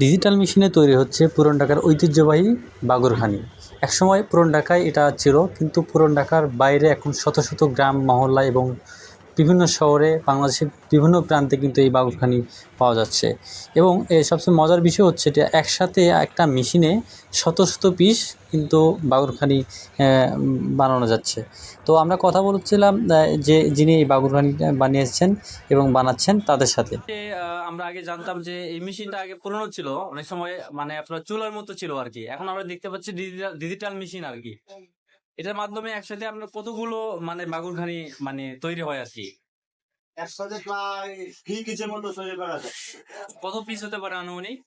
Digital মেশিনে তৈরি হচ্ছে পুরন ঢাকার ঐতিহ্যবাহী বাগরখানি একসময় পুরন ঢাকায় এটা ছিল, কিন্তু পুরন ঢাকার বাইরে এখন শত শত গ্রাম, মহল্লা এবং বিভিন্ন শহরে বাংলাদেশের বিভিন্ন প্রান্তে কিন্তু এই বাগরখানি পাওয়া যাচ্ছে। এবং এ সবচেয়ে মজার বিষয় হচ্ছে এটা একসাথে একটা মেশিনে শত শত পিস কিন্তু বাগুরখানি বানানো যাচ্ছে। তো আমরা কথা বলছিলাম যে যিনি এই বাগরখানিটা বানিয়েছেন এবং বানাচ্ছেন তাদের সাথে। আমরা আগে জানতাম যে এই মেশিনটা আগে পুরনো ছিল, অনেক সময় মানে আপনার চুলার মতো ছিল আর কি। এখন আমরা দেখতে পাচ্ছি ডিজিটাল মেশিন আর কি। এটার মাধ্যমে একসাথে আমরা কতগুলো মানে বাগুরখানি মানে তৈরি হয় আর কি? একসাথে প্রায় কি কিছু মতো তৈরি করা যায়? কত পিস হতে পারে আনুমানিক?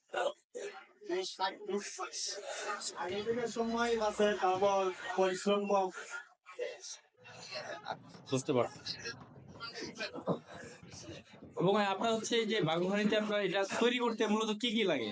সময় আছে তারপর পরিশ্রম কম। বুঝতে পারছি এবং আপনার হচ্ছে যে বাগুরখানিতে আপনার এটা তৈরি করতে মূলত কি কি লাগে?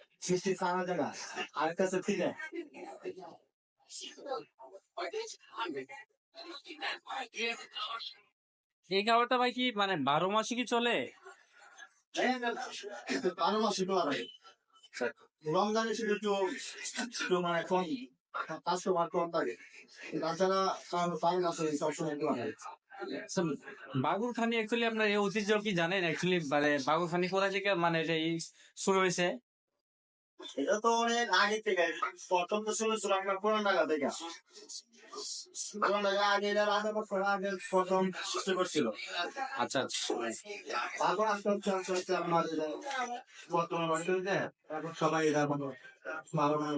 আছে মিল্কা মিষ্টি খানা জায়গা আর একটা আছে ফিরে এই খাবারটা ভাই কি? মানে বারো মাসে কি চলে? বারো মাসে তো রমজানে শুধু একটু একটু মানে কম কাস্টমার কম থাকে। তাছাড়া সবসময় একটু হয় বাগুরখানি অ্যাকচুয়ালি আপনার এই ঐতিহ্য কি জানেন? অ্যাকচুয়ালি মানে বাগুরখানি কোথা থেকে মানে এটা শুরু হয়েছে? এটা তো অনেক আগে থেকে প্রথম তো শুরু ছিল পুরান ঢাকা থেকে। পুরান ঢাকা আগে এটা রাজা বছর আগে প্রথম সৃষ্টি করছিল। আচ্ছা আচ্ছা। তারপর আস্তে আস্তে আস্তে আস্তে আপনার বর্তমান যে এখন সবাই এটা ভালো করে